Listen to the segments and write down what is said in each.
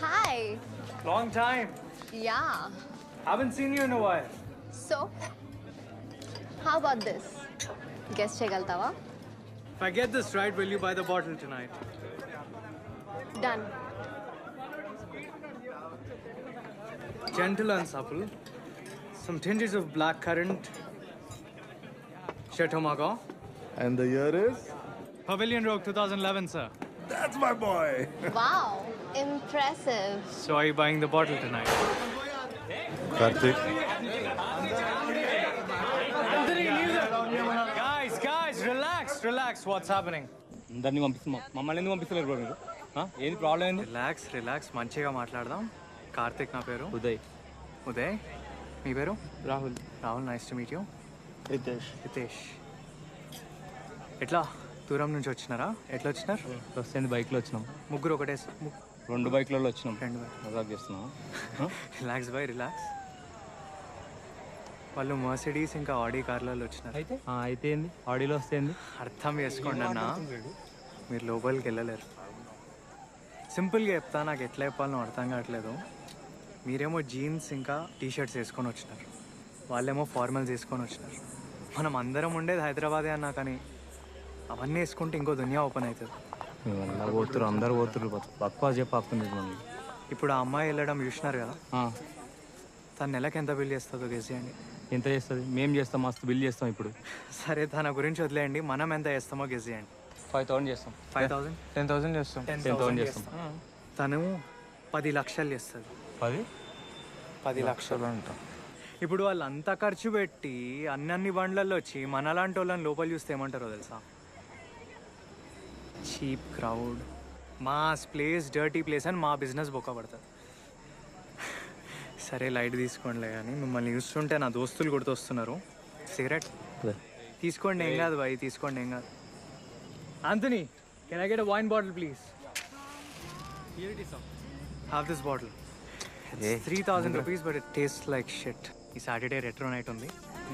Hi. Long time. Yeah. Haven't seen you in a while. So, how about this? Guess chegaltawa. If I get this right, will you buy the bottle tonight? Done. Gentle and supple. Some tinges of black currant. Chateau Margaux. And the year is? Pavilion Rogue 2011, sir. That's my boy. Wow. Impressive. So are you buying the bottle tonight? neither. Guys, guys, relax, relax. What's happening? అందరినీ పంపిస్తున్నాం మమ్మల్ని ఎందుకు పంపిస్తలేరు bro మీరు? ఏంది problem ఏంది relax relax మంచిగా మాట్లాడదాం కార్తిక్ నా పేరు ఉదయ్ ఉదయ్ మీ పేరు Rahul Rahul nice to meet you Ritesh Hitesh ఎట్లా? దూరం నుంచి వచ్చినారా? ఎట్లా వచ్చినారు? వస్తుంది బైక్లో వచ్చినాం. ముగ్గురు ఒకటే రెండు బైక్లలో వచ్చినాం. రెండు. మజాక్ చేస్తున్నాం రిలాక్స్ బై రిలాక్స్. వాళ్ళు మర్సిడీస్ ఇంకా ఆడీ కార్లలో వచ్చినారు. అయితే? అయితే ఏంది? ఆడియోలో వస్తే ఏంది? అర్థం చేసుకోండి అన్న. మీరు లోపలికి వెళ్ళలేరు. సింపుల్గా చెప్తా నాకు ఎట్లా చెప్పాలనో అర్థం కావట్లేదు. మీరేమో జీన్స్ ఇంకా టీ షర్ట్స్ వేసుకొని వచ్చినారు. వాళ్ళేమో ఫార్మల్స్ వేసుకొని వచ్చినారు. మనం అందరం ఉండేది హైదరాబాదే అన్నా కానీ అవన్నీ వేసుకుంటే ఇంకో దునియా ఓపెన్ అవుతుంది. పోతురు అందరు పోతురు బక్వా చెప్పి ఆపుతుంది మమ్మల్ని ఇప్పుడు ఆ అమ్మాయి వెళ్ళడం చూసినారు కదా? ఆ, తను నెలకి ఎంత బిల్ చేస్తుందో గెసేయండి ఎంత చేస్తుంది? మేము చేస్తాం మస్తు బిల్ చేస్తాం ఇప్పుడు. సరే తన గురించి వదిలేయండి. మనం ఎంత చేస్తామో గెసేయండి ఫైవ్ థౌసండ్ చేస్తాం. ఫైవ్ థౌసండ్ టెన్ థౌసండ్ చేస్తాం. టెన్ టెన్ థౌసండ్ చేస్తాం. తను పది లక్షలు చేస్తుంది. పది? పది లక్షలు అంటాం. ఇప్పుడు వాళ్ళు అంత ఖర్చు పెట్టి అన్ని బండ్లలో వచ్చి మనలాంటి వాళ్ళని లోపల చూస్తే ఏమంటారో తెలుసా? Cheap crowd. Mass place dirty place అని మా బిజినెస్ బొక్క పడుతుంది. సరే లైట్ తీసుకోండిలే కానీ మిమ్మల్ని చూస్తుంటే నా దోస్తులు గుర్తొస్తున్నారు. సిగరెట్? తీసుకోండి ఏం కాదు బాయ్ తీసుకోండి ఏం కాదు. Anthony can I get wine bottle please have this bottle three thousand rupees but it taste like shit ఈ సాటర్డే రెట్రో నైట్ ఉంది.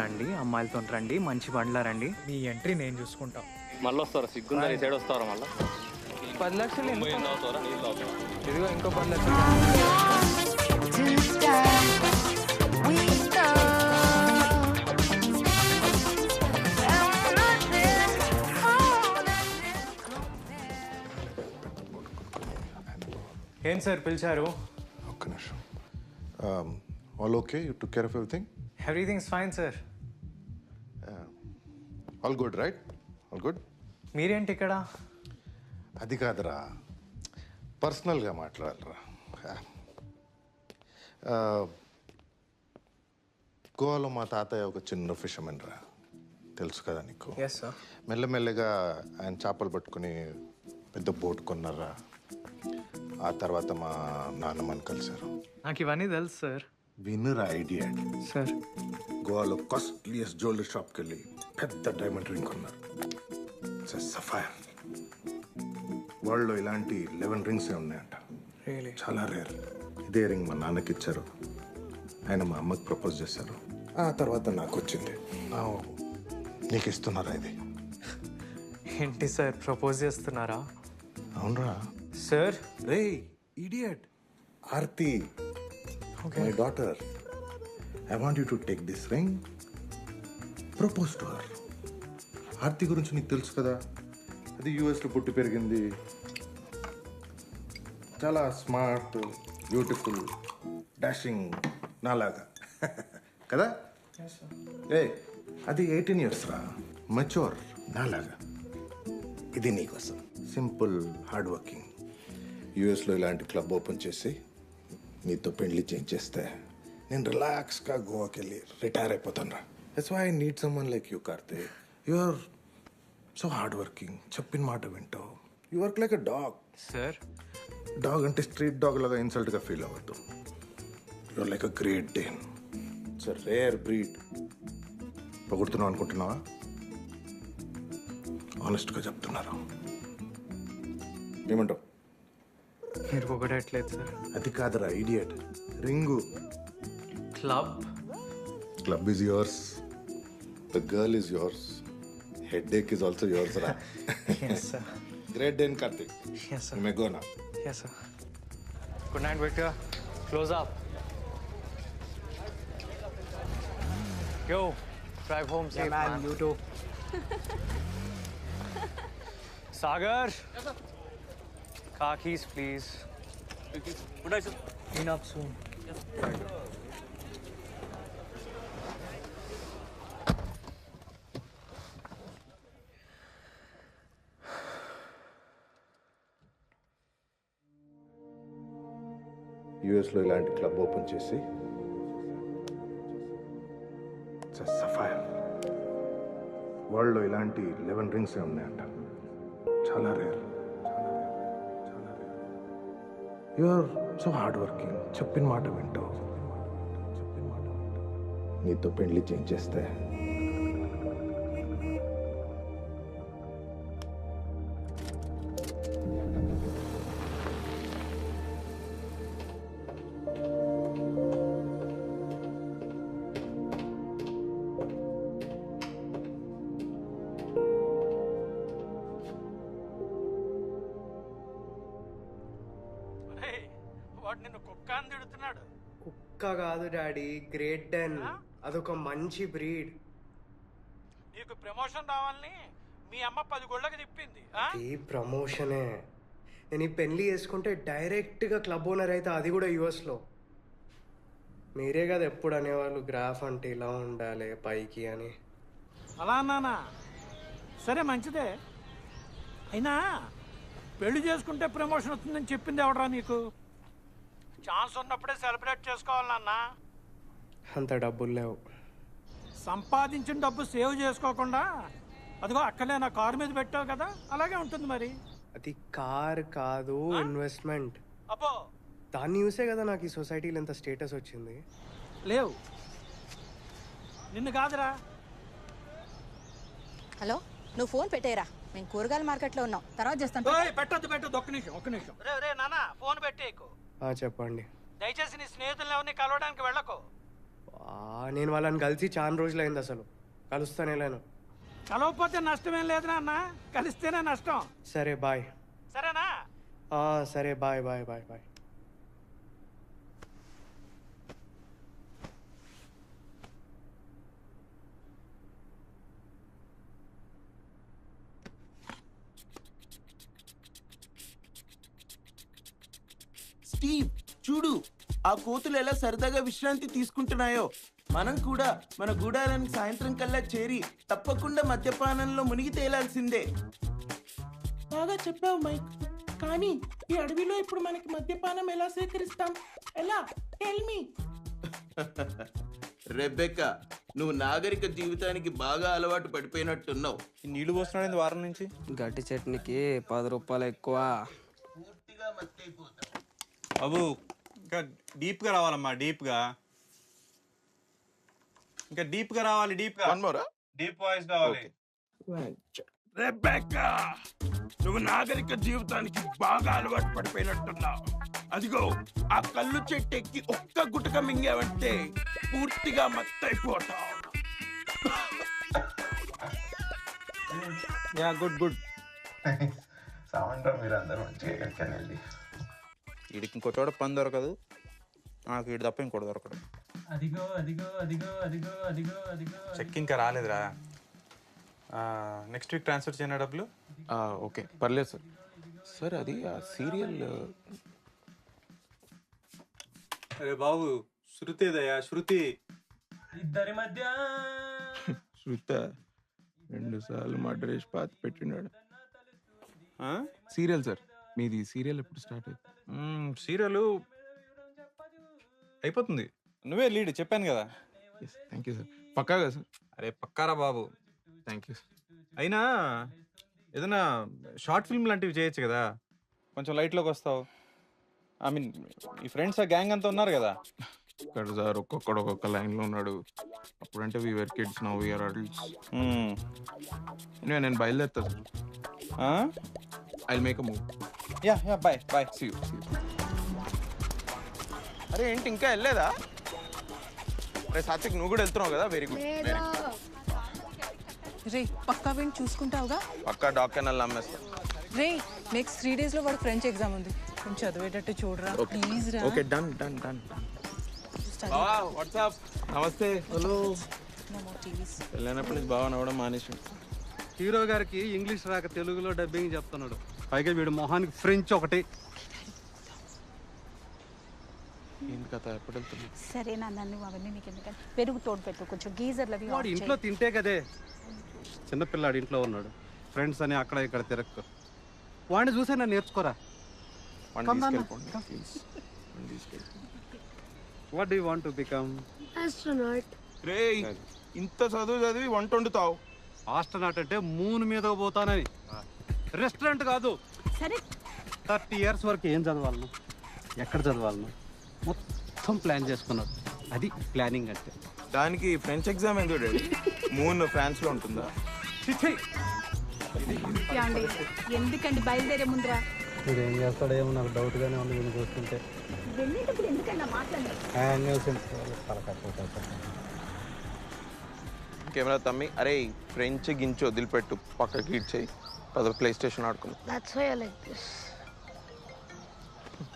రండి అమ్మాయిలతో రండి మంచి బండ్లా రండి. మీ ఎంట్రీ నేను చూసుకుంటా. మళ్ళీ వస్తారా సిగ్గుందా ఈ సైడ్ వస్తారా మళ్ళీ? పది లక్షలు నీళ్ళు తాగుతారా? ఇదిగో ఇంకో పది లక్షలు. ఏం సార్ పిలిచారు? ఒక్క నిమిషం. All okay you took care of everything everything's fine sir all good right all good మీరేంటి ఇక్కడ? అది కాదురా. పర్సనల్గా మాట్లాడాలరా. గోవాలో మా తాతయ్య ఒక చిన్న ఫిషర్మెన్ రా తెలుసు కదా నీకు? ఎస్ సార్ మెల్లమెల్లగా ఆయన చేపలు పట్టుకుని పెద్ద బోట్ కొన్నారా. ఆ తర్వాత మా నాన్నమ్మని కలిశారు. నాకు ఇవన్నీ తెలుసు సార్ వినురా ఐడియా. సార్ గోవాలో కాస్ట్లీయెస్ట్ జ్యువెలరీ షాప్కి వెళ్ళి పెద్ద డైమండ్ రింగ్ కొన్నారు. సఫైర్ వరల్డ్లో ఇలాంటి లెవెన్ రింగ్స్ ఉన్నాయంట. చాలా రేర్ ఇదే రింగ్ మా నాన్నకి ఇచ్చారు. ఆయన మా అమ్మకి ప్రపోజ్ చేశారు. ఆ తర్వాత నాకు వచ్చింది. ఆ, నీకు ఇస్తున్నారా ఇది? ఏంటి సార్ ప్రపోజ్ చేస్తున్నారా? అవునరా. Sir? Ray idiot Aarti my daughter I want you to take this ring propose to her Aarti గురించి నీకు తెలుసు కదా? అది యూఎస్లో పుట్టి పెరిగింది. చాలా స్మార్ట్ బ్యూటిఫుల్ డాషింగ్ నాలాగా. కదా? ఏ అది ఎయిటీన్ ఇయర్స్ రా. మెచ్యూర్ నాలాగా. ఇది నీకోసం సింపుల్ హార్డ్ వర్కింగ్ యూఎస్లో ఇలాంటి క్లబ్ ఓపెన్ చేసి నీతో పెళ్ళి చేయించేస్తే నేను రిలాక్స్గా గోవాకి వెళ్ళి రిటైర్ అయిపోతాను రా. That's why I need someone like you Karthe you are so hard working చెప్పిన మాట వింటావు. You work like a dog sir dog అంటే స్ట్రీట్ డాగ్ లాగా ఇన్సల్ట్గా ఫీల్ అవ్వద్దు. Your like a great Dane it's a rare breed పొగుడుతున్నావు అనుకుంటున్నావా? ఆనెస్ట్గా చెప్తున్నారు? ఏమంటావు? మీరు పొగడట్లేదు సార్ అది కాదురా idiot ring club club is yours the girl is headache is also yours, right? yes, sir. Great day, Kartik. Yes, sir. You may go now. Yes, sir. Good night, Victor. Close up. Yo, drive home safe, yeah, man. man. You too. Sagar. Yes, sir. Car keys, please. Thank. Good night, sir. Clean up soon. Yes, sir. యుఎస్లో ఇలాంటి club open చేసి sapphire వరల్డ్లో ఇలాంటి eleven rings ఉన్నాయంట. చాలా rare you are so hard working చెప్పిన మాట వింటావు. చెప్పిన మాట నీతో పెళ్ళి చేంజ్ చేస్తే తిడుతున్నాడు కుక్క కాదు డాడీ గ్రేట్ డెన్. అదొక మంచి బ్రీడ్. నీకు ప్రమోషన్ రావాలని మీ అమ్మ పది గొళ్ళకి తిప్పింది ఆ? ఈ ప్రమోషనే. నేను ఈ పెళ్ళి చేసుకుంటే డైరెక్ట్గా క్లబ్ ఓనర్ అయితే అది కూడా యుఎస్లో. మీరే కదా ఎప్పుడు అనేవాళ్ళు గ్రాఫ్ అంటే ఇలా ఉండాలి పైకి అని. అలా అన్నానా? సరే మంచిదే. అయినా పెళ్ళి చేసుకుంటే ప్రమోషన్ వస్తుందని చెప్పింది ఎవడరా నీకు? ఛాన్స్ ఉన్నప్పుడే సెలబ్రేట్ చేసుకోవాలి నాన్న అంత డబ్బులు లేవు. సంపాదించిన డబ్బు సేవ్ చేసుకోకుండా అదిగో అక్కడే నా కారు మీద పెట్టావు కదా అలాగే ఉంటుంది మరి. అది కార్ కాదు ఇన్వెస్ట్మెంట్. అబ్బో! దాన్ని చూసే కదా నాకు ఈ సొసైటీలో ఎంత స్టేటస్ వచ్చింది. లేవు. నిన్ను కాదురా. హలో నువ్వు ఫోన్ పెట్టేరా మేము కూరగాయల మార్కెట్లో ఉన్నాం. తర్వాత చేస్తాను. ఓయ్, పెట్టొద్దు పెట్టొద్దు ఒక్క నిమిషం ఒక్క నిమిషం. రే రే నాన్న ఫోన్ పెట్టేకు చెప్పండి. దయచేసి నీ స్నేహితులను ఎవరిని కలవడానికి వెళ్ళకు. ఆ, నేను వాళ్ళని కలిసి చాలా రోజులైంది అసలు. కలుస్తానే లేను. కలవకపోతే నష్టమేం లేదు నాన్న. కలిస్తేనే నష్టం. సరే బాయ్. సరేనా? ఆ, సరే bye bye bye bye. Steve చూడు ఆ కోతులు ఎలా సరదాగా విశ్రాంతి తీసుకుంటున్నాయో. మనం కూడా మన గూడారానికి సాయంత్రం కల్లా చేరి తప్పకుండా మద్యపానంలో మునిగి తేలాల్సిందే. బాగా చెప్పావు మైక్. కానీ ఈ అడవిలో ఇప్పుడు మనకి మద్యపానం ఎలా సేకరిస్తాం? ఎలా? Tell me. రెబెక్క నువ్వు నాగరిక జీవితానికి బాగా అలవాటు పడిపోయినట్టున్నావు. ఈ నీళ్ళు పోస్తున్నాడు వారం నుంచి? గట్టి చట్నీకి పది రూపాయలు ఎక్కువ. పూర్తిగా బాబు ఇంకా డీప్గా రావాలమ్మా డీప్గా. ఇంకా డీప్గా రావాలి డీప్గా. డీప్ వాయిస్ కావాలి. రెబెక్క నువ్వు నాగరిక జీవితానికి బాగా అలవాటు పడిపోయినట్టున్నావు. అదిగో ఆ కళ్ళు చెట్టు ఎక్కి ఒక్క గుటక మింగావంటే పూర్తిగా మత్తైపోతావు. యా గుడ్ గుడ్ సామంటారు మీరు అందరూ మంచిగా ఎక్కడికైనా వెళ్ళి వీడికి ఇంకో చోట పని దొరకదు. నాకు వీడి తప్ప ఇంకోటి దొరకడు అదిగో అదిగో అదిగో అదిగో అదిగో అదిగో చెక్ ఇంకా రాలేదురా. నెక్స్ట్ వీక్ ట్రాన్స్ఫర్ చేయనా డబ్బులు? ఓకే. పర్లేదు సార్. సార్ అది ఆ సీరియల్ అరే బాబు శృతి దయా శృతి. ఇద్దరి మధ్య. శృత రెండు సార్లు మర్డర్ చేసి పాతి పెట్టినాడు ఆ? Serial sir. మీది సీరియల్ ఎప్పుడు స్టార్ట్ అయింది సీరియల్ అయిపోతుంది. నువ్వే లీడ్ చెప్పాను కదా. థ్యాంక్ యూ సార్ పక్కాగా సార్ అరే పక్కారా బాబు. థ్యాంక్ యూ సార్ అయినా ఏదైనా షార్ట్ ఫిల్మ్ లాంటివి చేయొచ్చు కదా. కొంచెం లైట్లోకి వస్తావు. ఐ మీన్ ఈ ఫ్రెండ్స్ ఆ గ్యాంగ్ అంతా ఉన్నారు కదా. ఇక్కడ సార్ ఒక్కొక్కడు ఒక్కొక్క లైన్లో ఉన్నాడు. అప్పుడంటే we are kids now we are adults. నేను బయలుదేరుతా sir? I make move ya ya bye bye see you అరే ఏంటి ఇంకా వెళ్ళలేదా? అరే సాత్విక్ నువ్వు కూడా వెళ్తున్నావు కదా? వెరీ గుడ్ లేదా? రే పక్కా విని చూసుకుంటావుగా? పక్కా డాక్టర్ అమ్మేస్తా రే నెక్స్ట్ త్రీ డేస్లో వాడు ఫ్రెంచ్ ఎగ్జామ్ ఉంది. కొంచెం చదివేటట్టు చూడరా. ప్లీజ్ రా. Okay done done done WhatsApp నమస్తే. హలో వెళ్ళినప్పటి నుంచి బాగా నవ్వడం మానేసి హీరో గారికి ఇంగ్లీష్ రాక తెలుగులో డబ్బింగ్ చెప్తున్నాడు. పైగా వీడు మొహానికి ఫ్రెంచ్ ఒకటి. సరే నాన్న నువ్వు అవన్నీ నీకు పెరుగు తోడు పెట్టు కొంచెం గీజర్లు అవి వాడు ఆఫ్ ఇంట్లో. తింటే కదే. చిన్నపిల్లాడు ఇంట్లో ఉన్నాడు. ఫ్రెండ్స్ అని అక్కడ ఇక్కడ తిరక్కు. వాడిని చూసే నన్ను నేర్చుకోరా? What do want to become రే ఇంత చదువు చదివి వంట వండుతావు. ఆస్ట్రనాట్ అంటే మూన్ మీద పోతానని. రెస్టారెంట్ కాదు. సరే. థర్టీ ఇయర్స్ వరకు ఏం చదవాలను? ఎక్కడ చదవాలను? మొత్తం ప్లాన్ చేసుకున్నాడు అది ప్లానింగ్ అంటే. దానికి ఫ్రెంచ్ ఎగ్జామ్ ఎందుకు మూన్ ఫ్రాన్స్లో ఉంటుందా ఎందుకండి బయలుదేరే ముందరా? ఇప్పుడు ఏం చేస్తాడేమో నాకు డౌట్గానే ఉంది వీళ్ళు చూస్తుంటే. వెళ్ళేటప్పుడు ఎందుకన్నా మాట్లాడారు కెమెరా తమ్మి అరే ఫ్రెంచ్ గించి వదిలిపెట్టు. పక్కకి ఇచ్చేయి పద ప్లే స్టేషన్ ఆడుకుందాం That's why I like this.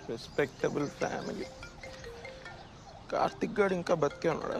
Respectable family Karthik గాడు ఇంకా బతికే ఉన్నాడా?